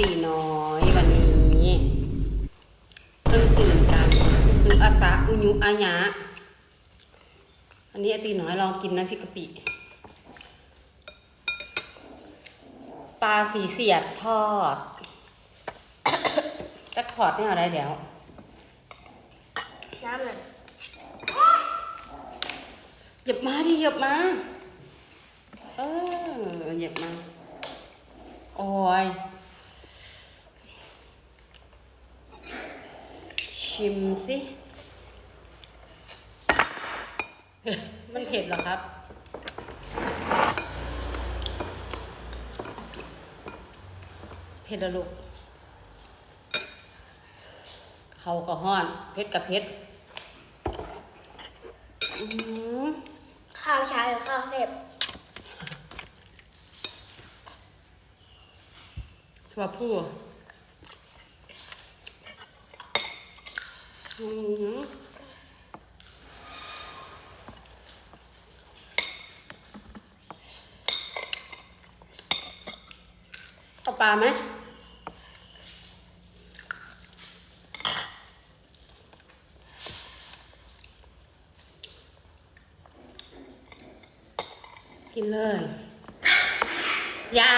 ตีน้อยวันนี้เพิ่งตื่นกันซุอาซาอุยุอาญะอันนี้อาตีน้อยลองกินนะพี่กะปิปลาสีเสียดทอดจะทอดนี่เอาได้แล้วน้ำเลยเหยียบมาดิเหยียบมาเออเหยียบมา โอ้ย ชิมสิ มันเผ็ดเหรอครับ เผ็ดเหรอลูกเขาก็ห้อน เผ็ดกับเผ็ดอื้อหือข้าวเช้าหรือข้าวเสร็จถั่วผู้อือหือ เอาปลาไหมกินเลย อย่า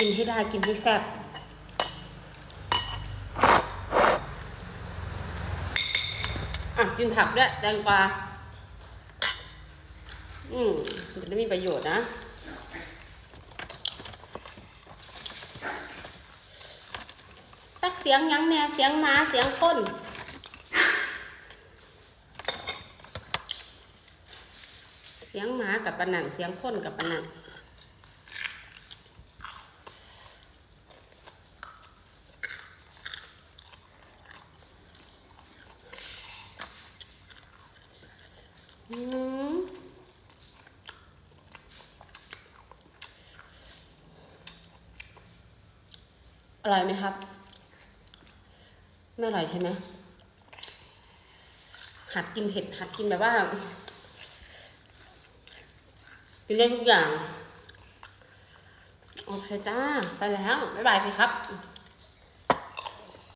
กินให้ได้กินให้แซ่บอะกินผักด้วยแตงกวาอืมจะได้มีประโยชน์นะสักเสียงยังแน่เสียงม้าเสียงคนเสียงหมากับปะนันเสียงคนกับปะนัน อร่อยไหมครับ ไม่อร่อยใช่ไหมหัดกินเผ็ด หัดกินแบบว่ากินได้ทุกอย่าง โอเคจ้า ไปแล้ว บ๊ายบายสิครับ